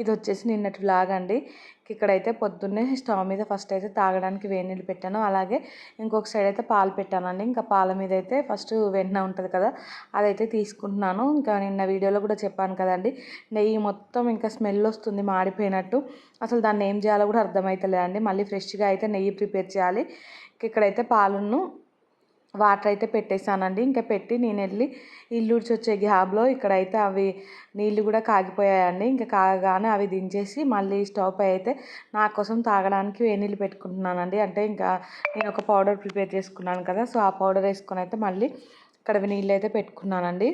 ఇది వచ్చేసి నిన్నటి వ్లాగ్ అండి ఇక్కడైతే పొద్దున్నే స్టవ్ మీద ఫస్ట్ అయితే తాగడానికి వేడి నీళ్ళు పెట్టాను. అలాగే ఇంకొక సైడ్ అయితే పాలు పెట్టానండి. ఇంకా పాల మీద అయితే ఫస్ట్ వెన్న ఉంటుంది కదా అదైతే తీసుకుంటున్నాను. ఇంకా నిన్న వీడియోలో కూడా చెప్పాను కదండి నెయ్యి మొత్తం ఇంకా స్మెల్ వస్తుంది మాడిపోయినట్టు. అసలు దాన్ని ఏం చేయాలో కూడా అర్థమవుతలేదండి మళ్ళీ ఫ్రెష్గా అయితే నెయ్యి ప్రిపేర్ చేయాలి. ఇక్కడైతే పాలును వాటర్ అయితే పెట్టేశానండి. ఇంకా పెట్టి నేను వెళ్ళి ఇల్లు వచ్చే గ్యాబ్లో ఇక్కడైతే అవి నీళ్ళు కూడా కాగిపోయాయండి. ఇంకా కాగగానే అవి దించేసి మళ్ళీ స్టవ్ పై అయితే నా కోసం తాగడానికి వేడి నీళ్ళు పెట్టుకుంటున్నానండి. అంటే ఇంకా నేను ఒక పౌడర్ ప్రిపేర్ చేసుకున్నాను కదా సో ఆ పౌడర్ వేసుకొని అయితే మళ్ళీ ఇక్కడ నీళ్ళు అయితే పెట్టుకున్నానండి.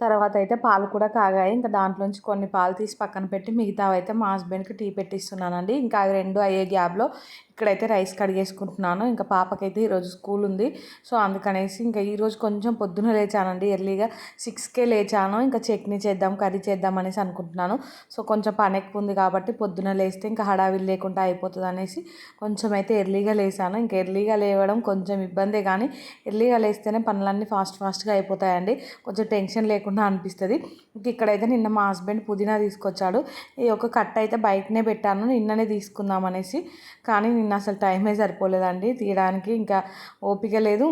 తర్వాత అయితే పాలు కూడా కాగాయి. ఇంకా దాంట్లోంచి కొన్ని పాలు తీసి పక్కన పెట్టి మిగతావి అయితే మా హస్బెండ్కి టీ పెట్టిస్తున్నానండి. ఇంకా అవి రెండు అయ్యే గ్యాప్లో ఇక్కడైతే రైస్ కడిగేసుకుంటున్నాను. ఇంకా పాపకైతే ఈరోజు స్కూల్ ఉంది. సో అందుకనేసి ఇంకా ఈరోజు కొంచెం పొద్దున లేచానండి. ఎర్లీగా సిక్స్కే లేచాను. ఇంకా చట్నీ చేద్దాం కర్రీ చేద్దాం అనేసి అనుకుంటున్నాను. సో కొంచెం పని ఎక్కువ ఉంది కాబట్టి పొద్దున లేస్తే ఇంకా హడావిడి లేకుండా అయిపోతుంది అనేసి కొంచెం అయితే ఎర్లీగా లేచాను ఇంకా ఎర్లీగా లేవడం కొంచెం ఇబ్బందే కానీ ఎర్లీగా లేస్తేనే పనులన్నీ ఫాస్ట్ ఫాస్ట్గా అయిపోతాయండి. కొంచెం టెన్షన్ లేకుండా అనిపిస్తుంది. ఇంక ఇక్కడైతే నిన్న మా హస్బెండ్ పుదీనా తీసుకొచ్చాడు. ఈ ఒక కట్ట అయితే బయటనే పెట్టాను. నిన్ననే తీసుకుందాం అనేసి. కానీ నిన్న అసలు టైమే సరిపోలేదండి. తీయడానికి ఇంకా ఓపిక లేదు.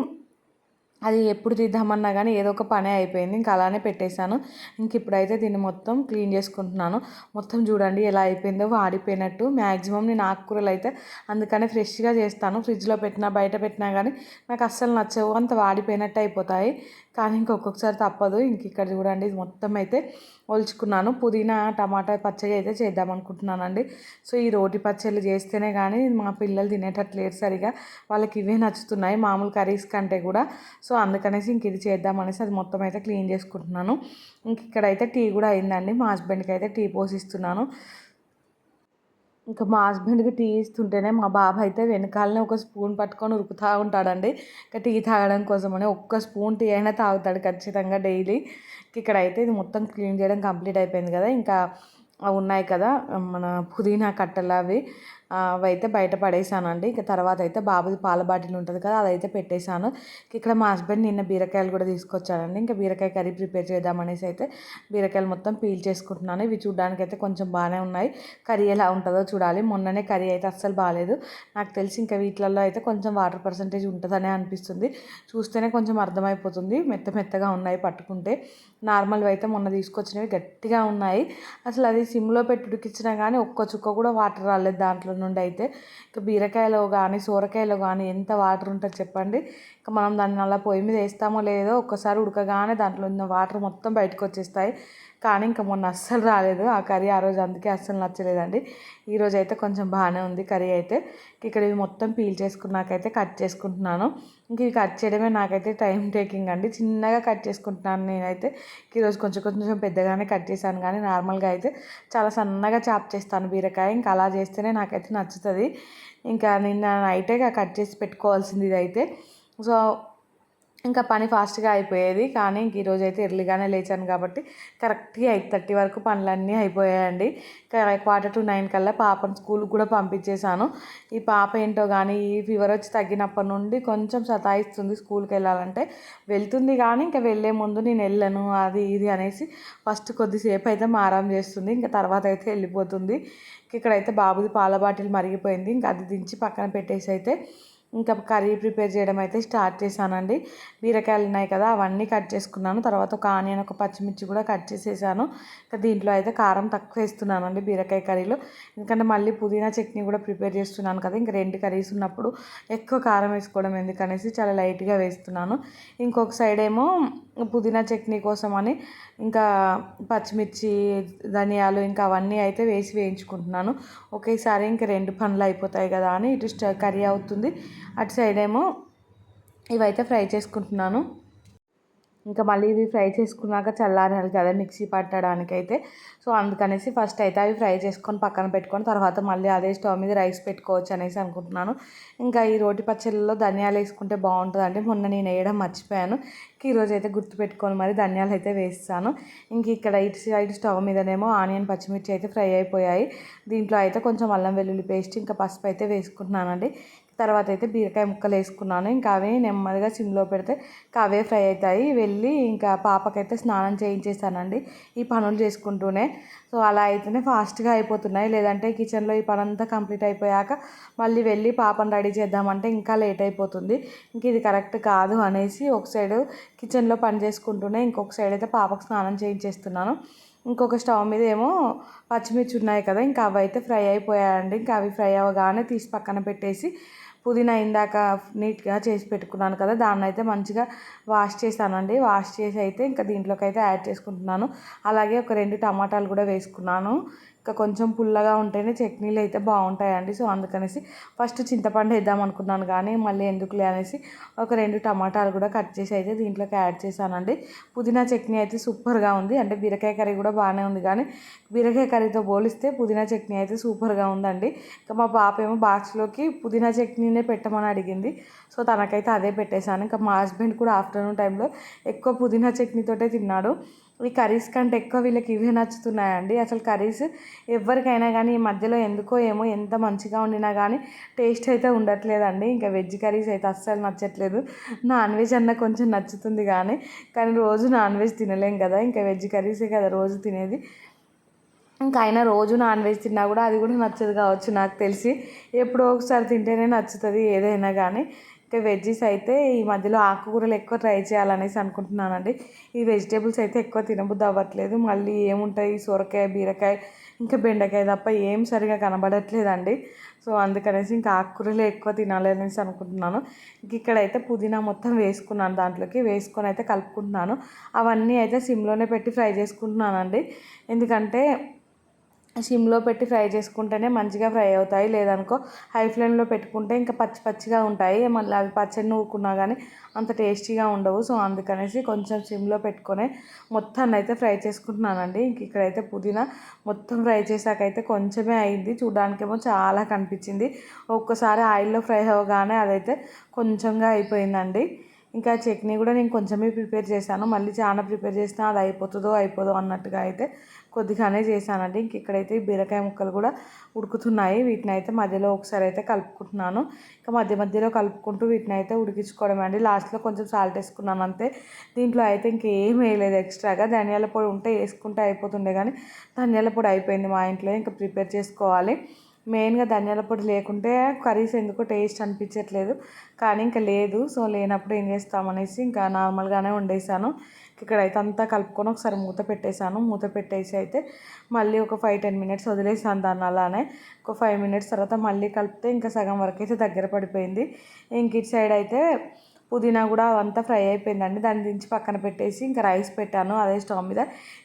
అది ఎప్పుడు తీద్దామన్నా కానీ ఏదో ఒక పనే అయిపోయింది. ఇంకా అలానే పెట్టేశాను. ఇంక ఇప్పుడైతే దీన్ని మొత్తం క్లీన్ చేసుకుంటున్నాను. మొత్తం చూడండి ఎలా అయిపోయిందో వాడిపోయినట్టు. మ్యాక్సిమం నేను ఆకుకూరలు అయితే అందుకనే ఫ్రెష్గా చేస్తాను. ఫ్రిడ్జ్లో పెట్టినా బయట పెట్టినా కానీ నాకు అస్సలు నచ్చవు. అంత వాడిపోయినట్టు అయిపోతాయి. కానీ ఇంకొకసారి తప్పదు. ఇంక ఇక్కడ చూడండి మొత్తం అయితే ఒలుచుకున్నాను. పుదీనా టమాటా పచ్చడి అయితే చేద్దాం అనుకుంటున్నానండి. సో ఈ రోటి పచ్చళ్ళు చేస్తేనే కానీ మా పిల్లలు తినేటట్లేరు సరిగా. వాళ్ళకి ఇవే నచ్చుతున్నాయి. మామూలు కర్రీస్ కంటే కూడా. సో అందుకనేసి ఇంక ఇది చేద్దామనేసి అది మొత్తం అయితే క్లీన్ చేసుకుంటున్నాను. ఇంక ఇక్కడైతే టీ కూడా అయిందండి. మా హస్బెండ్కి అయితే టీ పోసిస్తున్నాను. ఇంకా మా హస్బెండ్కి టీ ఇస్తుంటేనే మా బాబు అయితే వెనకాలనే ఒక స్పూన్ పట్టుకొని ఉరుకుతూ ఉంటాడండి. ఇంకా టీ తాగడం కోసమని ఒక్క స్పూన్ టీ అయినా తాగుతాడు ఖచ్చితంగా డైలీ. ఇక్కడ అయితే ఇది మొత్తం క్లీన్ చేయడం కంప్లీట్ అయిపోయింది కదా. ఇంకా అవి ఉన్నాయి కదా మన పుదీనా కట్టలు అవి. అవైతే బయట పడేసానండి. ఇక తర్వాత అయితే బాబుది పాల బాటిల్ ఉంటుంది కదా అదైతే పెట్టేశాను. ఇక్కడ మా హస్బెండ్ నిన్న బీరకాయలు కూడా తీసుకొచ్చానండి ఇంకా బీరకాయ కర్రీ ప్రిపేర్ చేద్దామనేసి అయితే బీరకాయలు మొత్తం పీల్ చేసుకుంటున్నాను. ఇవి చూడడానికి అయితే కొంచెం బాగానే ఉన్నాయి. కర్రీ ఎలా ఉంటుందో చూడాలి. మొన్ననే కర్రీ అయితే అస్సలు బాగాలేదు. నాకు తెలిసి ఇంకా వీటిలలో అయితే కొంచెం వాటర్ పర్సంటేజ్ ఉంటుందనే అనిపిస్తుంది. చూస్తేనే కొంచెం అర్థమైపోతుంది. మెత్త మెత్తగా ఉన్నాయి పట్టుకుంటే. నార్మల్వి అయితే మొన్న తీసుకొచ్చినవి గట్టిగా ఉన్నాయి. అసలు అది సిమ్లో పెట్టి ఉడికించినా కానీ ఒక్క చుక్క కూడా వాటర్ రాలేదు దాంట్లో నుండి అయితే ఇక బీరకాయలో కానీ సోరకాయలో కానీ ఎంత వాటర్ ఉంటుంది చెప్పండి. ఇక మనం దాన్ని అలా పొయ్యి మీద వేస్తామో లేదో ఒక్కసారి ఉడకగానే దాంట్లో ఉన్న వాటర్ మొత్తం బయటకు వచ్చేస్తాయి. కానీ ఇంకా మొన్న అస్సలు రాలేదు. ఆ కర్రీ ఆ రోజు అందుకే అస్సలు నచ్చలేదండి. ఈరోజు అయితే కొంచెం బాగానే ఉంది కర్రీ అయితే. ఇక్కడ ఇవి మొత్తం పీల్ చేసుకున్నాకైతే కట్ చేసుకుంటున్నాను. ఇంక ఇవి కట్ చేయడమే నాకైతే టైం టేకింగ్ అండి. చిన్నగా కట్ చేసుకుంటున్నాను నేనైతే. ఈరోజు కొంచెం కొంచెం పెద్దగానే కట్ చేశాను కానీ నార్మల్గా అయితే చాలా సన్నగా చాప్ చేస్తాను బీరకాయ. ఇంకా అలా చేస్తేనే నాకైతే నచ్చుతుంది. ఇంకా నిన్న నైటే కట్ చేసి పెట్టుకోవాల్సింది ఇదైతే. సో ఇంకా పని ఫాస్ట్గా అయిపోయేది. కానీ ఇంక ఈరోజు అయితే ఎర్లీగానే లేచాను కాబట్టి కరెక్ట్గా ఎయిట్ థర్టీ వరకు పనులన్నీ అయిపోయాయండి. క్వార్టర్ టు నైన్ కల్లా పాపను స్కూల్కి కూడా పంపించేశాను. ఈ పాప ఏంటో కానీ ఈ ఫీవర్ వచ్చి తగ్గినప్పటి నుండి కొంచెం సతాయిస్తుంది స్కూల్కి వెళ్ళాలంటే. వెళ్తుంది కానీ ఇంకా వెళ్ళే ముందు నేను వెళ్ళను అది ఇది అనేసి ఫస్ట్ కొద్దిసేపు అయితే మారం చేస్తుంది. ఇంకా తర్వాత అయితే వెళ్ళిపోతుంది. ఇక్కడైతే బాబుది పాల బాటిల్ మరిగిపోయింది. ఇంకా అది దించి పక్కన పెట్టేసి అయితే ఇంకా కర్రీ ప్రిపేర్ చేయడం అయితే స్టార్ట్ చేశానండి. బీరకాయలు ఉన్నాయి కదా అవన్నీ కట్ చేసుకున్నాను. తర్వాత ఒక ఆనియన్ ఒక పచ్చిమిర్చి కూడా కట్ చేసేసాను. ఇంకా దీంట్లో అయితే కారం తక్కువ వేస్తున్నానండి బీరకాయ కర్రీలో. ఎందుకంటే మళ్ళీ పుదీనా చట్నీ కూడా ప్రిపేర్ చేస్తున్నాను కదా ఇంకా రెండు కర్రీస్ ఉన్నప్పుడు ఎక్కువ కారం వేసుకోవడం ఎందుకనేసి చాలా లైట్గా వేస్తున్నాను. ఇంకొక సైడ్ ఏమో పుదీనా చట్నీ కోసం అని ఇంకా పచ్చిమిర్చి ధనియాలు ఇంకా అవన్నీ అయితే వేసి వేయించుకుంటున్నాను. ఒకేసారి ఇంకా రెండు పనులు అయిపోతాయి కదా అని ఇటు కర్రీ అవుతుంది. అటు సైడ్ ఏమో ఇవైతే ఫ్రై చేసుకుంటున్నాను. ఇంకా మళ్ళీ ఇవి ఫ్రై చేసుకున్నాక చల్లారాలి కదా మిక్సీ పట్టడానికి అయితే సో అందుకనేసి ఫస్ట్ అయితే అవి ఫ్రై చేసుకొని పక్కన పెట్టుకొని తర్వాత మళ్ళీ అదే స్టవ్ మీద రైస్ పెట్టుకోవచ్చు అనేసి అనుకుంటున్నాను. ఇంకా ఈ రోటి పచ్చళ్ళలో ధనియాలు వేసుకుంటే బాగుంటుందంటే మొన్న నేను వేయడం మర్చిపోయాను. ఈరోజు అయితే గుర్తు పెట్టుకొని మరి ధనియాలు అయితే వేస్తాను. ఇంక ఇక్కడ ఇటు సైడ్ స్టవ్ మీదనేమో ఆనియన్ పచ్చిమిర్చి అయితే ఫ్రై అయిపోయాయి. దీంట్లో అయితే కొంచెం అల్లం వెల్లుల్లి పేస్ట్ ఇంకా పసుపు అయితే వేసుకుంటున్నానండి. తర్వాత అయితే బీరకాయ ముక్కలు వేసుకున్నాను. ఇంకా అవి నెమ్మదిగా సిమ్లో పెడితే ఇంకా అవే ఫ్రై అవుతాయి. వెళ్ళి ఇంకా పాపకైతే స్నానం చేయించేసానండి. ఈ పనులు చేసుకుంటూనే. సో అలా అయితేనే ఫాస్ట్గా అయిపోతున్నాయి. లేదంటే కిచెన్లో ఈ పని అంతా కంప్లీట్ అయిపోయాక మళ్ళీ వెళ్ళి పాపను రెడీ చేద్దామంటే ఇంకా లేట్ అయిపోతుంది. ఇంక ఇది కరెక్ట్ కాదు అనేసి ఒక సైడ్ కిచెన్లో పని చేసుకుంటూనే ఇంకొక సైడ్ అయితే పాపకు స్నానం చేయించేస్తున్నాను. ఇంకొక స్టవ్ మీద ఏమో పచ్చిమిర్చి ఉన్నాయి కదా ఇంకా అవి అయితే ఫ్రై అయిపోయాయండి. ఇంకా అవి ఫ్రై అవ్వగానే తీసి పక్కన పెట్టేసి పుదీనా ఇందాక నీట్గా చేసి పెట్టుకున్నాను కదా దాన్ని అయితే మంచిగా వాష్ చేశానండి. వాష్ చేసి అయితే ఇంకా దీంట్లోకి అయితే యాడ్ చేసుకుంటున్నాను. అలాగే ఒక రెండు టమాటాలు కూడా వేసుకున్నాను. ఇంకా కొంచెం పుల్లగా ఉంటేనే చట్నీలు అయితే బాగుంటాయండి. సో అందుకనేసి ఫస్ట్ చింతపండు వేద్దాం అనుకున్నాను కానీ మళ్ళీ ఎందుకులే అనేసి ఒక రెండు టమాటాలు కూడా కట్ చేసి అయితే దీంట్లోకి యాడ్ చేశానండి. పుదీనా చట్నీ అయితే సూపర్గా ఉంది. అంటే బీరకాయ కర్రీ కూడా బాగానే ఉంది కానీ బీరకాయ కర్రీతో పోలిస్తే పుదీనా చట్నీ అయితే సూపర్గా ఉందండి. ఇంకా మా పాప ఏమో బాక్స్లోకి పుదీనా చట్నీనే పెట్టమని అడిగింది. సో తనకైతే అదే పెట్టేశాను. ఇంకా మా హస్బెండ్ కూడా ఆఫ్టర్నూన్ టైంలో ఎక్కువ పుదీనా చట్నీతోటే తిన్నాడు. ఈ కర్రీస్ కంటే ఎక్కువ వీళ్ళకి ఇవే నచ్చుతున్నాయండి. అసలు కర్రీస్ ఎవరికైనా కానీ ఈ మధ్యలో ఎందుకో ఏమో ఎంత మంచిగా వండినా కానీ టేస్ట్ అయితే ఉండట్లేదండి. ఇంకా వెజ్ కర్రీస్ అయితే అస్సలు నచ్చట్లేదు. నాన్ వెజ్ అన్న కొంచెం నచ్చుతుంది కానీ కానీ రోజు నాన్ వెజ్ తినలేం కదా. ఇంకా వెజ్ కర్రీసే కదా రోజు తినేది. ఇంకా అయినా రోజు నాన్ వెజ్ తిన్నా కూడా అది కూడా నచ్చదు కావచ్చు నాకు తెలిసి. ఎప్పుడో ఒకసారి తింటేనే నచ్చుతుంది ఏదైనా కానీ ఇంకా వెజ్జీస్ అయితే ఈ మధ్యలో ఆకుకూరలు ఎక్కువ ట్రై చేయాలనేసి అనుకుంటున్నానండి. ఈ వెజిటేబుల్స్ అయితే ఎక్కువ తినబుద్ధి అవ్వట్లేదు. మళ్ళీ ఏముంటాయి? సొరకాయ బీరకాయ ఇంకా బెండకాయ తప్ప ఏం సరిగా కనబడట్లేదండి. సో అందుకనేసి ఇంకా ఆకుకూరలు ఎక్కువ తినాలి అనేసి అనుకుంటున్నాను. ఇంక ఇక్కడైతే పుదీనా మొత్తం వేసుకున్నాను. దాంట్లోకి వేసుకొని అయితే కలుపుకుంటున్నాను. అవన్నీ అయితే సిమ్లోనే పెట్టి ఫ్రై చేసుకుంటున్నానండి. ఎందుకంటే సిమ్లో పెట్టి ఫ్రై చేసుకుంటేనే మంచిగా ఫ్రై అవుతాయి. లేదనుకో హై ఫ్లేమ్లో పెట్టుకుంటే ఇంకా పచ్చి పచ్చిగా ఉంటాయి. మళ్ళీ అవి పచ్చడి నూరుకున్నా కానీ అంత టేస్టీగా ఉండవు. సో అందుకనేసి కొంచెం సిమ్లో పెట్టుకొని మొత్తాన్ని అయితే ఫ్రై చేసుకుంటున్నానండి. ఇంక ఇక్కడైతే పుదీనా మొత్తం ఫ్రై చేశాకైతే కొంచెమే అయింది. చూడడానికేమో చాలా కనిపించింది. ఒక్కసారి ఆయిల్లో ఫ్రై అవ్వగానే అదైతే కొంచెంగా అయిపోయిందండి. ఇంకా చట్నీ కూడా నేను కొంచెమే ప్రిపేర్ చేశాను. మళ్ళీ చాలా ప్రిపేర్ చేసినా అది అయిపోతుందో అయిపోదో అన్నట్టుగా అయితే కొద్దిగానే చేశానండి. ఇంక ఇక్కడైతే బీరకాయ ముక్కలు కూడా ఉడుకుతున్నాయి. వీటిని అయితే మధ్యలో ఒకసారి అయితే కలుపుకుంటున్నాను. ఇంకా మధ్య మధ్యలో కలుపుకుంటూ వీటిని అయితే ఉడికించుకోవడం అండి. లాస్ట్లో కొంచెం సాల్ట్ వేసుకున్నాను అంతే. దీంట్లో అయితే ఇంకేం వేయలేదు ఎక్స్ట్రాగా. ధనియాల పొడి ఉంటే వేసుకుంటే అయిపోతుండే కానీ ధనియాల పొడి అయిపోయింది మా ఇంట్లో. ఇంకా ప్రిపేర్ చేసుకోవాలి. మెయిన్గా ధనియాల పొడి లేకుంటే కర్రీస్ ఎందుకో టేస్ట్ అనిపించట్లేదు. కానీ ఇంకా లేదు. సో లేనప్పుడు ఏం చేస్తామనేసి ఇంకా నార్మల్గానే వండేసాను. ఇక్కడైతే అంతా కలుపుకొని ఒకసారి మూత పెట్టేశాను. మూత పెట్టేసి అయితే మళ్ళీ ఒక ఫైవ్ టెన్ మినిట్స్ వదిలేసాను దాన్ని అలానే. ఒక ఫైవ్ మినిట్స్ తర్వాత మళ్ళీ కలిపితే ఇంకా సగం వరకు అయితే దగ్గర పడిపోయింది. ఇంక ఇటు సైడ్ అయితే పుదీనా కూడా అవంతా ఫ్రై అయిపోయిందండి. దాన్ని దించి పక్కన పెట్టేసి ఇంకా రైస్ పెట్టాను అదే స్టవ్ మీద.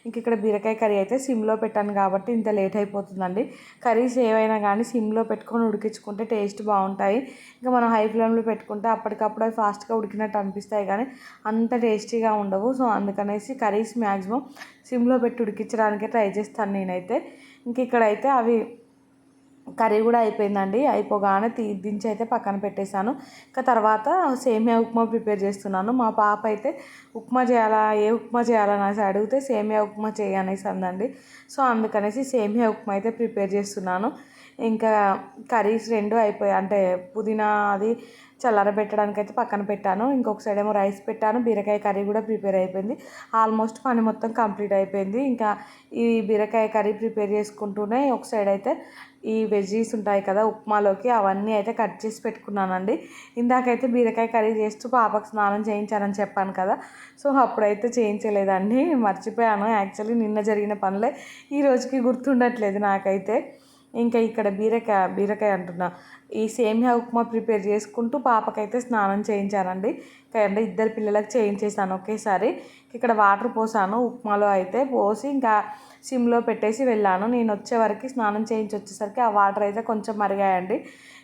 ఇంక ఇక్కడ బీరకాయ కర్రీ అయితే సిమ్లో పెట్టాను కాబట్టి ఇంత లేట్ అయిపోతుందండి. కర్రీస్ ఏవైనా కానీ సిమ్లో పెట్టుకొని ఉడికించుకుంటే టేస్ట్ బాగుంటాయి. ఇంకా మనం హై ఫ్లేమ్లో పెట్టుకుంటే అప్పటికప్పుడు అవి ఫాస్ట్గా ఉడికినట్టు అనిపిస్తాయి కానీ అంత టేస్టీగా ఉండవు. సో అందుకనేసి కర్రీస్ మ్యాక్సిమం సిమ్లో పెట్టి ఉడికించడానికే ట్రై చేస్తాను నేనైతే. ఇంక ఇక్కడైతే అవి కర్రీ కూడా అయిపోయిందండి. అయిపోగానే తీ దించి అయితే పక్కన పెట్టేశాను. ఇంకా తర్వాత సేమియా ఉప్మా ప్రిపేర్ చేస్తున్నాను. మా పాప అయితే ఉప్మా చేయాలా ఏ ఉప్మా చేయాలనేసి అడిగితే సేమియా ఉప్మా చేయనేసి అందండి. సో అందుకనేసి సేమియా ఉప్మా అయితే ప్రిపేర్ చేస్తున్నాను. ఇంకా కర్రీస్ రెండు అయిపోయాయి అంటే పుదీనా అది చల్లారబెట్టడానికి అయితే పక్కన పెట్టాను. ఇంకొక సైడ్ ఏమో రైస్ పెట్టాను. బీరకాయ కర్రీ కూడా ప్రిపేర్ అయిపోయింది. ఆల్మోస్ట్ పని మొత్తం కంప్లీట్ అయిపోయింది. ఇంకా ఈ బీరకాయ కర్రీ ప్రిపేర్ చేసుకుంటూనే ఒక సైడ్ అయితే ఈ వెజీస్ ఉంటాయి కదా ఉప్మాలోకి అవన్నీ అయితే కట్ చేసి పెట్టుకున్నానండి. ఇందాకైతే బీరకాయ కర్రీ చేస్తూ పాపకు స్నానం చేయించానని చెప్పాను కదా సో అప్పుడైతే చేయించలేదండి మర్చిపోయాను. యాక్చువల్లీ నిన్న జరిగిన పనులే ఈ రోజుకి గుర్తుండట్లేదు నాకైతే. ఇంకా ఇక్కడ బీరకాయ బీరకాయ అంటున్నా ఈ సేమియా ఉప్మా ప్రిపేర్ చేసుకుంటూ పాపకైతే స్నానం చేయించానండి. అంటే ఇద్దరు పిల్లలకు చేయించేసాను ఒకేసారి. ఇక్కడ వాటర్ పోసాను ఉప్మాలో అయితే పోసి ఇంకా సిమ్లో పెట్టేసి వెళ్ళాను. నేను వచ్చే వరకు స్నానం చేయించి వచ్చేసరికి ఆ వాటర్ అయితే కొంచెం మరిగాయండి.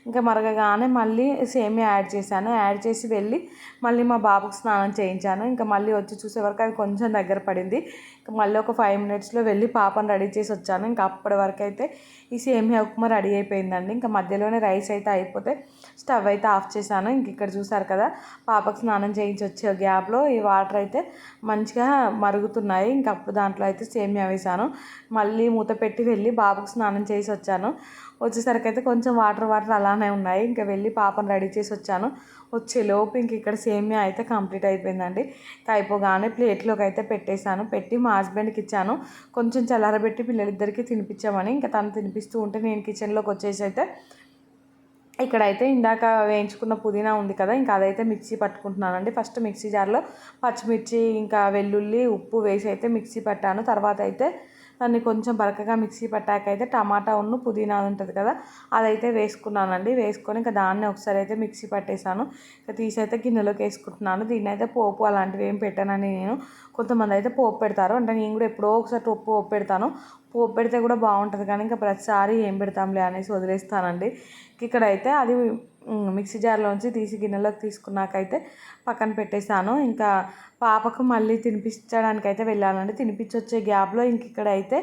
ఇంకా మరగగానే మళ్ళీ సేమియా యాడ్ చేశాను. యాడ్ చేసి వెళ్ళి మళ్ళీ మా బాబుకి స్నానం చేయించాను. ఇంకా మళ్ళీ వచ్చి చూసే వరకు అది కొంచెం దగ్గర పడింది. ఇంకా మళ్ళీ ఒక ఫైవ్ మినిట్స్లో వెళ్ళి పాపను రెడీ చేసి వచ్చాను. ఇంకా అప్పటి వరకు అయితే ఈ సేమియా ఉప్మా రెడీ అయిపోయిందండి. ఇంకా మధ్యలోనే రైస్ అయితే అయిపోతే స్టవ్ అయితే ఆఫ్ చేశాను. ఇంక ఇక్కడ చూసారు కదా పాపకు స్నానం చేయించి వచ్చే గ్యాప్లో ఈ వాటర్ అయితే మంచిగా మరుగుతున్నాయి. ఇంకా అప్పుడు దాంట్లో అయితే సేమియా వేశాను. మళ్ళీ మూత పెట్టి వెళ్ళి బాబుకు స్నానం చేసి వచ్చాను. వచ్చేసరికి అయితే కొంచెం వాటర్ వాటర్ అలానే ఉన్నాయి. ఇంకా వెళ్ళి పాపను రెడీ చేసి వచ్చాను. వచ్చేలోపు ఇంక ఇక్కడ సేమియా అయితే కంప్లీట్ అయిపోయిందండి. అయిపోగానే ప్లేట్లోకి అయితే పెట్టేశాను. పెట్టి మా హస్బెండ్కి ఇచ్చాను. కొంచెం చల్లారబెట్టి పిల్లలిద్దరికీ తినిపించామని ఇంకా తను తినిపిస్తూ ఉంటే నేను కిచెన్లోకి వచ్చేసి అయితే ఇక్కడైతే ఇందాక వేయించుకున్న పుదీనా ఉంది కదా ఇంకా అదైతే మిక్సీ పట్టుకుంటున్నానండి. ఫస్ట్ మిక్సీ జార్లో పచ్చిమిర్చి ఇంకా వెల్లుల్లి ఉప్పు వేసి అయితే మిక్సీ పట్టాను. తర్వాత అయితే దాన్ని కొంచెం బరకగా మిక్సీ పట్టాక అయితే టమాటా ఉన్ను పుదీనా ఉంటుంది కదా అదైతే వేసుకున్నానండి. వేసుకొని ఇంకా దాన్ని ఒకసారి అయితే మిక్సీ పట్టేశాను. ఇంకా తీసి అయితే గిన్నెలోకి వేసుకుంటున్నాను. దీన్ని అయితే పోపు అలాంటివి ఏం పెట్టానని నేను. కొంతమంది అయితే పోపు పెడతారు. అంటే నేను కూడా ఎప్పుడో ఒకసారి పోపు పెడతాను. పోపు పెడితే కూడా బాగుంటుంది కానీ ఇంకా ప్రతిసారి ఏం పెడతాంలే అనేసి వదిలేస్తానండి. ఇక్కడైతే అది మిక్సీ జార్లోంచి తీసి గిన్నెలోకి తీసుకున్నాకైతే పక్కన పెట్టేశాను. ఇంకా పాపకు మళ్ళీ తినిపించడానికి అయితే వెళ్ళానండి తినిపించి వచ్చే గ్యాప్లో ఇంక ఇక్కడ అయితే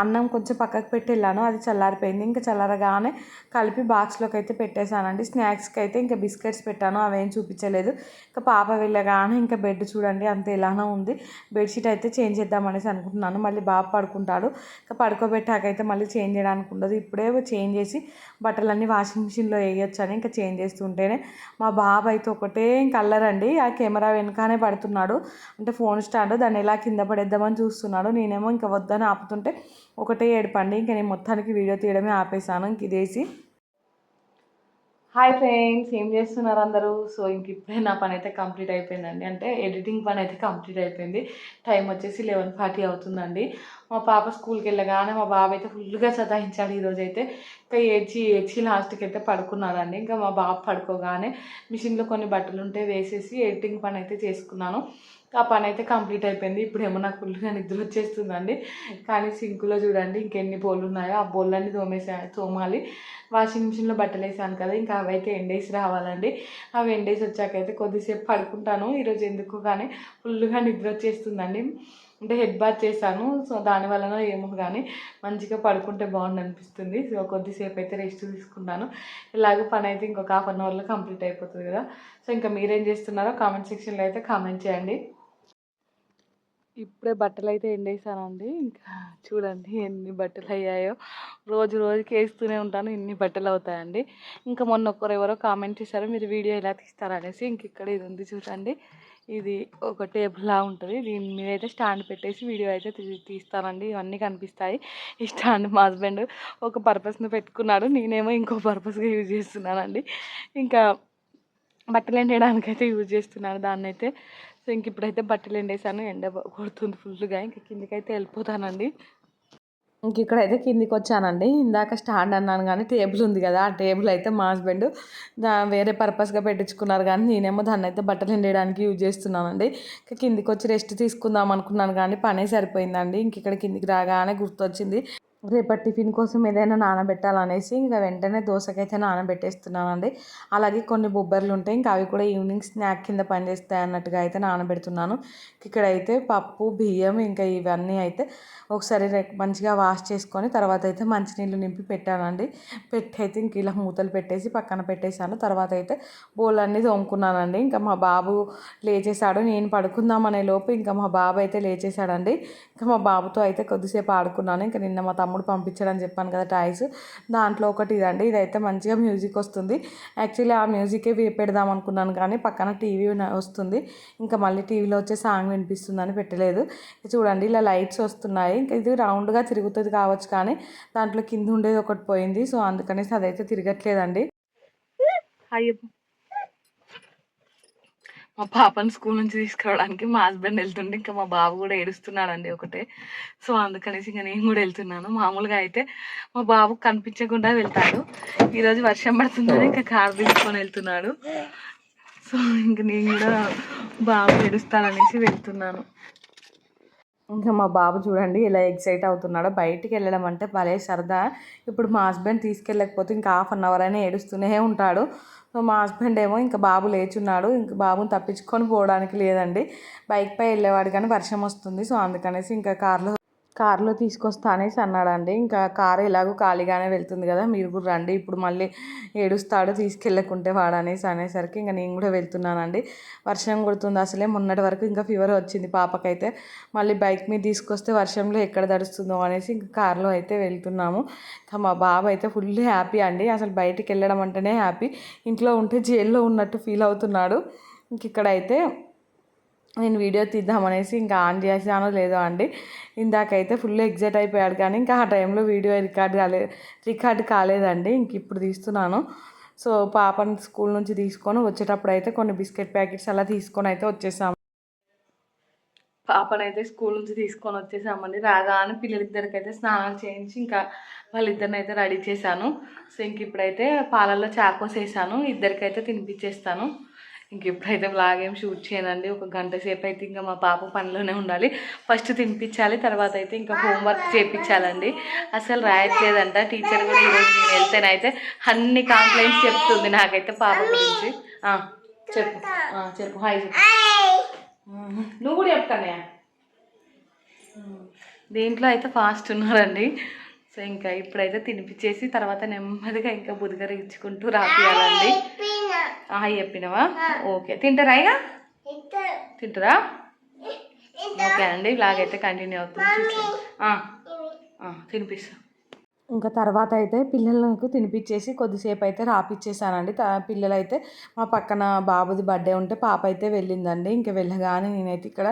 అన్నం కొంచెం పక్కకు పెట్టి వెళ్ళాను. అది చల్లారిపోయింది. ఇంకా చల్లారగానే కలిపి బాక్స్లోకి అయితే పెట్టేశానండి. స్నాక్స్కి అయితే ఇంకా బిస్కెట్స్ పెట్టాను. అవేం చూపించలేదు. ఇంకా పాప వెళ్ళగానే ఇంకా బెడ్ చూడండి అంత ఎలానో ఉంది. బెడ్షీట్ అయితే చేంజ్ చేద్దామనేసి అనుకుంటున్నాను. మళ్ళీ బాబు పడుకుంటాడు. ఇంకా పడుకోబెట్టాకైతే మళ్ళీ చేంజ్ చేయడానికి ఉండదు. ఇప్పుడే చేంజ్ చేసి బట్టలన్నీ వాషింగ్ మిషన్లో వేయొచ్చు అని ఇంకా చేంజ్ చేస్తుంటేనే మా బాబు అయితే ఒకటే ఇంకా అల్లరండి. ఆ కెమెరా వెనకానే పడుతున్నాడు. అంటే ఫోన్ స్టాండ్ దాన్ని ఎలా కింద పడేద్దామని చూస్తున్నాడు. నేనేమో ఇంకా వద్దని ఆపుతుంటే ఒకటే ఏడుపండి ఇంకా నేను మొత్తానికి వీడియో తీయడమే ఆపేసాను ఇంక ఇదేసి హాయ్ ఫ్రెండ్స్ ఏం చేస్తున్నారు అందరూ? సో ఇంక ఇప్పుడే నా పని అయితే కంప్లీట్ అయిపోయిందండి. అంటే ఎడిటింగ్ పని అయితే కంప్లీట్ అయిపోయింది. టైం వచ్చేసి లెవెన్ ఫార్టీ అవుతుందండి. మా పాప స్కూల్కి వెళ్ళగానే మా బాబు అయితే ఫుల్గా చదాయించాడు ఈరోజు అయితే ఇంకా ఏడ్చి ఏడ్చి లాస్ట్కి అయితే పడుకున్నాడండి ఇంకా మా బాబు పడుకోగానే మిషన్లో కొన్ని బట్టలు ఉంటే వేసేసి ఎడిటింగ్ పని అయితే చేసుకున్నాను. ఆ పని అయితే కంప్లీట్ అయిపోయింది. ఇప్పుడేమో నాకు ఫుల్గా నిద్ర వచ్చేస్తుందండి. కానీ సింకులో చూడండి ఇంకెన్ని బోళ్ళు ఉన్నాయో ఆ బోళ్ళన్నీ తోమేసా తోమాలి. వాషింగ్ మిషన్లో బట్టలు వేసాను కదా ఇంకా అవైతే ఎండేసి రావాలండి. అవి ఎండేసి వచ్చాకైతే కొద్దిసేపు పడుకుంటాను. ఈరోజు ఎందుకు కానీ ఫుల్గా నిద్ర వచ్చేస్తుందండి. అంటే హెడ్ బాత్ చేశాను సో దాని వలన ఏమో కానీ మంచిగా పడుకుంటే బాగుంది అనిపిస్తుంది. సో కొద్దిసేపు అయితే రెస్ట్ తీసుకున్నాను ఇలాగ పని అయితే ఇంకొక హాఫ్ అన్ అవర్లో కంప్లీట్ అయిపోతుంది కదా. సో ఇంకా మీరేం చేస్తున్నారో కామెంట్ సెక్షన్లో అయితే కామెంట్ చేయండి. ఇప్పుడే బట్టలు అయితే ఎండేసానండి ఇంకా చూడండి ఎన్ని బట్టలు అయ్యాయో రోజు రోజుకి వేస్తూనే ఉంటాను. ఇన్ని బట్టలు అవుతాయండి ఇంకా మొన్న ఒకరు ఎవరో కామెంట్ చేశారు మీరు వీడియో ఎలా తీస్తారనేసి ఇంక ఇక్కడ ఇది ఉంది చూడండి. ఇది ఒక టేబుల్లా ఉంటుంది. దీని మీద అయితే స్టాండ్ పెట్టేసి వీడియో అయితే తీస్తానండి. ఇవన్నీ కనిపిస్తాయి. ఈ స్టాండ్ మా హస్బెండ్ ఒక పర్పస్ని పెట్టుకున్నాడు. నేనేమో ఇంకో పర్పస్గా యూజ్ చేస్తున్నానండి. ఇంకా బట్టలు ఎండేయడానికైతే యూజ్ చేస్తున్నాను. దాన్ని అయితే సో ఇంక ఇప్పుడైతే బట్టలు ఎండేసాను ఎండ కొడుతుంది ఫుల్గా ఇంక కిందికైతే వెళ్ళిపోతానండి. ఇంక ఇక్కడైతే కిందికి వచ్చానండి ఇందాక స్టాండ్ అన్నాను కానీ టేబుల్ ఉంది కదా ఆ టేబుల్ అయితే మా హస్బెండ్ దా వేరే పర్పస్గా పెట్టించుకున్నారు కానీ నేనేమో దాన్ని అయితే బట్టలు ఎండేయడానికి యూజ్ చేస్తున్నానండి. ఇంక కిందికి వచ్చి రెస్ట్ తీసుకుందాం అనుకున్నాను కానీ పనే సరిపోయిందండి. ఇంక ఇక్కడ కిందికి రాగానే గుర్తొచ్చింది. రేపటి టిఫిన్ కోసం ఏదైనా నానబెట్టాలనేసి ఇంకా వెంటనే దోశకైతే నానబెట్టేస్తున్నానండి. అలాగే కొన్ని బొబ్బర్లు ఉంటాయి ఇంకా అవి కూడా ఈవినింగ్ స్నాక్ కింద పనిచేస్తాయి అన్నట్టుగా అయితే నానబెడుతున్నాను. ఇక్కడైతే పప్పు బియ్యం ఇంకా ఇవన్నీ అయితే ఒకసారి మంచిగా వాష్ చేసుకొని తర్వాత అయితే మంచినీళ్ళు నింపి పెట్టానండి. పెట్టి అయితే ఇంక ఇలా మూతలు పెట్టేసి పక్కన పెట్టేశాను. తర్వాత అయితే బోల్ అన్నీ తోముకున్నానండి. ఇంకా మా బాబు లేచేశాడు నేను పడుకుందామనే లోపు ఇంకా మా బాబు అయితే లేచేశాడండి. ఇంకా మా బాబుతో అయితే కొద్దిసేపు ఆడుకున్నాను. ఇంకా నిన్న మా తమ్ముడు పంపించాడని చెప్పాను కదా టాయ్స్. దాంట్లో ఒకటి ఇదండి. ఇదైతే మంచిగా మ్యూజిక్ వస్తుంది. యాక్చువల్లీ ఆ మ్యూజికే పెడదాం అనుకున్నాను కానీ పక్కన టీవీ వస్తుంది. ఇంకా మళ్ళీ టీవీలో వచ్చే సాంగ్ వినిపిస్తుందని పెట్టలేదు. చూడండి ఇలా లైట్స్ వస్తున్నాయి. ఇంకా ఇది రౌండ్గా తిరుగుతుంది కావచ్చు కానీ దాంట్లో కింద ఉండేది ఒకటి పోయింది. సో అందుకనేసి అదైతే తిరగట్లేదండి. అయ్యో! మా పాపని స్కూల్ నుంచి తీసుకురావడానికి మా హస్బెండ్ వెళ్తుండే. ఇంకా మా బాబు కూడా ఏడుస్తున్నాడండి ఒకటే. సో అందుకనేసి ఇంకా నేను కూడా వెళ్తున్నాను. మామూలుగా అయితే మా బాబు కనిపించకుండా వెళ్తాడు. ఈరోజు వర్షం పడుతుందని ఇంకా కార్ తీసుకొని వెళ్తున్నాడు. సో ఇంక నేను కూడా బాబు ఏడుస్తాడనేసి వెళ్తున్నాను. ఇంకా మా బాబు చూడండి ఇలా ఎక్సైట్ అవుతున్నాడో. బయటికి వెళ్ళడం అంటే భలే సరదా ఇప్పుడు మా హస్బెండ్ తీసుకెళ్ళకపోతే ఇంకా హాఫ్ అన్ అవర్ అయినా ఏడుస్తూనే ఉంటాడు. సో మా హస్బెండ్ ఏమో ఇంకా బాబు లేచున్నాడు ఇంకా బాబుని తప్పించుకొని పోవడానికి లేదండి. బైక్ పై వెళ్ళేవాడు కానీ వర్షం వస్తుంది సో అందుకనేసి ఇంకా కార్లో కార్లో తీసుకొస్తా అనేసి అన్నాడండి. ఇంకా కారు ఎలాగో ఖాళీగానే వెళ్తుంది కదా మీరు కూడా రండి. ఇప్పుడు మళ్ళీ ఏడుస్తాడు తీసుకెళ్ళకుంటే వాడు అనేసి అనేసరికి ఇంకా నేను కూడా వెళ్తున్నానండి. వర్షం కొడుతుంది అసలే మొన్నటి వరకు ఇంకా ఫీవర్ వచ్చింది పాపకైతే. మళ్ళీ బైక్ మీద తీసుకొస్తే వర్షంలో ఎక్కడ తడుస్తుందో అనేసి ఇంకా కార్లో అయితే వెళ్తున్నాము. ఇంకా మా బాబు అయితే ఫుల్ హ్యాపీ అండి. అసలు బయటికి వెళ్ళడం అంటేనే హ్యాపీ ఇంట్లో ఉంటే జైల్లో ఉన్నట్టు ఫీల్ అవుతున్నాడు. ఇంక ఇక్కడైతే నేను వీడియో తీద్దామనేసి ఇంకా ఆన్ చేసానో లేదో అండి. ఇందాకైతే ఫుల్ ఎగ్జైట్ అయిపోయాడు కానీ ఇంకా ఆ టైంలో వీడియో రికార్డ్ కాలేదు రికార్డ్ కాలేదండి. ఇంక ఇప్పుడు తీస్తున్నాను. సో పాపని స్కూల్ నుంచి తీసుకొని వచ్చేటప్పుడు అయితే కొన్ని బిస్కెట్ ప్యాకెట్స్ అలా తీసుకొని అయితే వచ్చేసాము. పాపనైతే స్కూల్ నుంచి తీసుకొని వచ్చేసామండి. రాగానే పిల్లలిద్దరికైతే స్నానం చేయించి ఇంకా వాళ్ళిద్దరిని అయితే రెడీ చేశాను. సో ఇంక ఇప్పుడైతే పాలల్లో చాకోసేసాను ఇద్దరికైతే తినిపించేస్తాను ఇంకెప్పుడైతే బ్లాగ్ ఏం షూట్ చేయనండి ఒక గంట సేపు అయితే ఇంకా మా పాప పనిలోనే ఉండాలి. ఫస్ట్ తినిపించాలి తర్వాత అయితే ఇంకా హోంవర్క్ చేయించాలండి అసలు రాయట్లేదంట టీచర్ కూడా ఈరోజు నేను వెళ్తేనైతే అన్ని కంప్లైంట్స్ చెప్తుంది నాకైతే పాప గురించి. చెప్పు. చెప్పు. హాయ్ చెప్పు. నువ్వు కూడా చెప్తానే దీంట్లో అయితే ఫాస్ట్ ఉన్నారండి. సో ఇంకా ఇప్పుడైతే తినిపించేసి తర్వాత నెమ్మదిగా ఇంకా బుదిగర ఇచ్చుకుంటూ రాపియాలండి. చెప్పినవా? ఓకే. తింటారా ఇక తింటారా? ఓకే అండి ఇలాగైతే కంటిన్యూ అవుతుంది. చూసేయండి. ఇంకా తర్వాత అయితే పిల్లలకు తినిపించేసి కొద్దిసేపు అయితే రాపిచ్చేసానండి. త పిల్లలైతే మా పక్కన బాబుది బర్త్డే ఉంటే పాప అయితే వెళ్ళిందండి. ఇంకా వెళ్ళగానే నేనైతే ఇక్కడ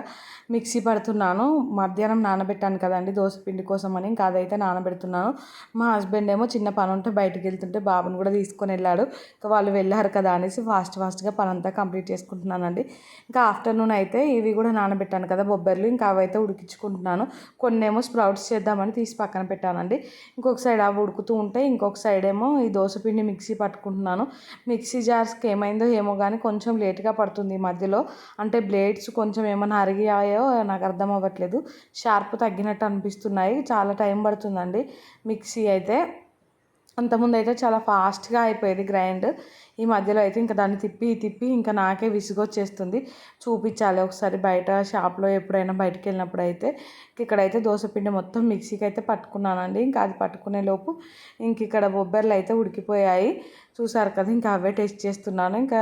మిక్సీ పడుతున్నాను. మధ్యాహ్నం నానబెట్టాను కదండి దోశ పిండి కోసం అని ఇంకా అదైతే నానబెడుతున్నాను. మా హస్బెండ్ ఏమో చిన్న పని ఉంటే బయటకు వెళ్తుంటే బాబుని కూడా తీసుకొని వెళ్ళాడు. ఇంకా వాళ్ళు వెళ్ళారు కదా అనేసి ఫాస్ట్ ఫాస్ట్గా పని అంతా కంప్లీట్ చేసుకుంటున్నానండి. ఇంకా ఆఫ్టర్నూన్ అయితే ఇవి కూడా నానబెట్టాను కదా బొబ్బర్లు. ఇంకా అవైతే ఉడికించుకుంటున్నాను. కొన్ని ఏమో స్ప్రౌట్స్ చేద్దామని తీసి పక్కన పెట్టానండి. ఇంకొకసారి సైడ్ అవి ఉడుకుతూ ఉంటే ఇంకొక సైడ్ ఏమో ఈ దోశపిండి మిక్సీ పట్టుకుంటున్నాను. మిక్సీ జార్స్కి ఏమైందో ఏమో కానీ కొంచెం లేట్గా పడుతుంది ఈ మధ్యలో. అంటే బ్లేడ్స్ కొంచెం ఏమైనా అరిగాయో నాకు అర్థం అవ్వట్లేదు. షార్ప్ తగ్గినట్టు అనిపిస్తున్నాయి. చాలా టైం పడుతుందండి మిక్సీ అయితే. అంతకుముందు అయితే చాలా ఫాస్ట్గా అయిపోయేది గ్రైండ్. ఈ మధ్యలో అయితే ఇంకా దాన్ని తిప్పి తిప్పి ఇంకా నాకే విసుగొచ్చేస్తుంది. చూపించాలి ఒకసారి బయట షాప్లో ఎప్పుడైనా బయటకు వెళ్ళినప్పుడు అయితే ఇక్కడైతే దోశపిండి మొత్తం మిక్సీకి అయితే పట్టుకున్నానండి. ఇంకా అది పట్టుకునే లోపు ఇంక ఇక్కడ బొబ్బర్లు అయితే ఉడికిపోయాయి. చూసారు కదా ఇంకా అవే టేస్ట్ చేస్తున్నాను. ఇంకా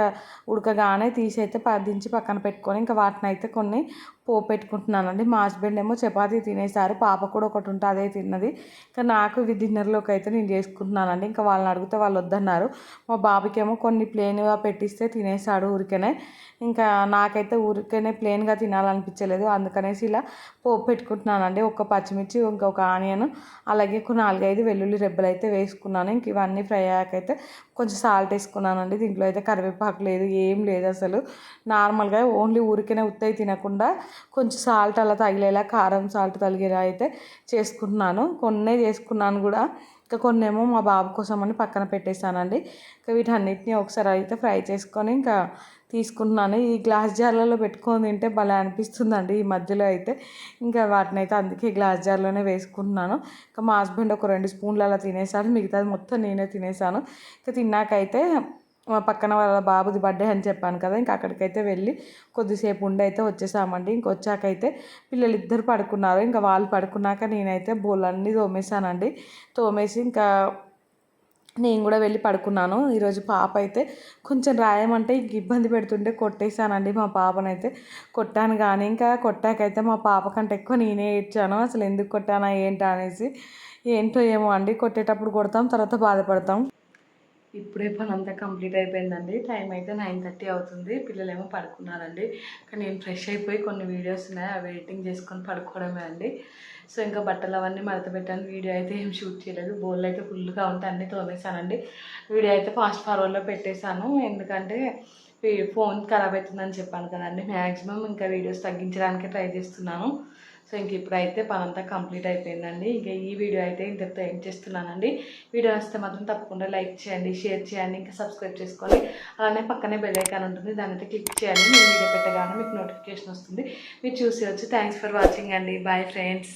ఉడకగానే తీసి అయితే దించి పక్కన పెట్టుకొని ఇంకా వాటిని అయితే కొన్ని పోపు పెట్టుకుంటున్నానండి. మా హస్బెండ్ ఏమో చపాతీ తినేసారు పాప కూడా ఒకటి ఉంటే అదే తిన్నది. ఇంకా నాకు ఇవి డిన్నర్లోకి అయితే నేను చేసుకుంటున్నానండి. ఇంకా వాళ్ళని అడిగితే వాళ్ళు వద్దన్నారు. మా బాబుకేమో కొన్ని ప్లేన్గా పెట్టిస్తే తినేసాడు ఊరికనే. ఇంకా నాకైతే ఊరికనే ప్లెయిన్గా తినాలనిపించలేదు. అందుకనేసి ఇలా పోపు పెట్టుకుంటున్నానండి. ఒక పచ్చిమిర్చి ఇంకొక ఆనియన్ అలాగే ఒక నాలుగైదు వెల్లుల్లి రెబ్బలు అయితే వేసుకున్నాను. ఇంక ఇవన్నీ ఫ్రై అయ్యాకైతే కొంచెం సాల్ట్ వేసుకున్నానండి. దీంట్లో అయితే కరివేపాకు లేదు ఏం లేదు అసలు. నార్మల్గా ఓన్లీ ఊరికనే ఉత్తయి తినకుండా కొంచెం సాల్ట్ అలా తగిలేలా కారం సాల్ట్ తగిలేలా అయితే చేసుకుంటున్నాను. కొన్నే చేసుకున్నాను కూడా. ఇంకా కొన్ని ఏమో మా బాబు కోసం అని పక్కన పెట్టేశానండి. ఇంకా వీటన్నిటిని ఒకసారి అయితే ఫ్రై చేసుకొని ఇంకా తీసుకుంటున్నాను. ఈ గ్లాస్ జార్లలో పెట్టుకొని తింటే భలే అనిపిస్తుందండి ఈ మధ్యలో అయితే. ఇంకా వాటిని అయితే అందుకే గ్లాస్ జార్లోనే వేసుకుంటున్నాను. ఇంకా మా హస్బెండ్ ఒక రెండు స్పూన్లు అలా తినేసాడు మిగతాది మొత్తం నేనే తినేసాను ఇంకా తిన్నాకైతే మా పక్కన వాళ్ళ బాబుది బర్త్డే అని చెప్పాను కదా ఇంకా అక్కడికైతే వెళ్ళి కొద్దిసేపు ఉండి అయితే వచ్చేసామండి. ఇంక వచ్చాకైతే పిల్లలు ఇద్దరు పడుకున్నారు. ఇంకా వాళ్ళు పడుకున్నాక నేనైతే బోలన్నీ తోమేశానండి. తోమేసి ఇంకా నేను కూడా వెళ్ళి పడుకున్నాను. ఈరోజు పాప అయితే కొంచెం రాయమంటే ఇంక ఇబ్బంది పెడుతుంటే కొట్టేశానండి మా పాపనైతే. కొట్టాను కానీ ఇంకా కొట్టాకైతే మా పాప కంటే ఎక్కువ నేనే ఏడ్చాను. అసలు ఎందుకు కొట్టానా ఏంటా అనేసి ఏంటో ఏమో అండి. కొట్టేటప్పుడు కొడతాం తర్వాత బాధపడతాం. ఇప్పుడే పని అంతా కంప్లీట్ అయిపోయిందండి. టైం అయితే నైన్ థర్టీ అవుతుంది. పిల్లలేమో పడుకున్నారండి. కానీ నేను ఫ్రెష్ అయిపోయి కొన్ని వీడియోస్ ఉన్నాయి. అవి ఎడిటింగ్ చేసుకొని పడుకోవడమే అండి. సో ఇంకా బట్టలు అవన్నీ మడత పెట్టాను. వీడియో అయితే ఏం షూట్ చేయలేదు. బోల్ అయితే ఫుల్గా ఉంటే అన్నీ తోమేశానండి. వీడియో అయితే ఫాస్ట్ ఫార్వర్డ్లో పెట్టేశాను. ఎందుకంటే ఫోన్ ఖరాబ్ అవుతుందని చెప్పాను కదండి. మ్యాక్సిమం ఇంకా వీడియోస్ తగ్గించడానికి ట్రై చేస్తున్నాను. సో ఇంక ఇప్పుడైతే పనంతా కంప్లీట్ అయిపోయిందండి. ఇంకా ఈ వీడియో అయితే ఇంతటితో ఏం చేస్తున్నానండి. వీడియో వస్తే మాత్రం తప్పకుండా లైక్ చేయండి షేర్ చేయండి ఇంకా సబ్స్క్రైబ్ చేసుకోండి. అలానే పక్కనే బెల్ ఐకాన్ ఉంటుంది దాని అయితే క్లిక్ చేయండి. నేను వీడియో పెట్టగానే మీకు నోటిఫికేషన్ వస్తుంది. మీరు చూసి వచ్చి థ్యాంక్స్ ఫర్ వాచింగ్ అండి. Bye friends.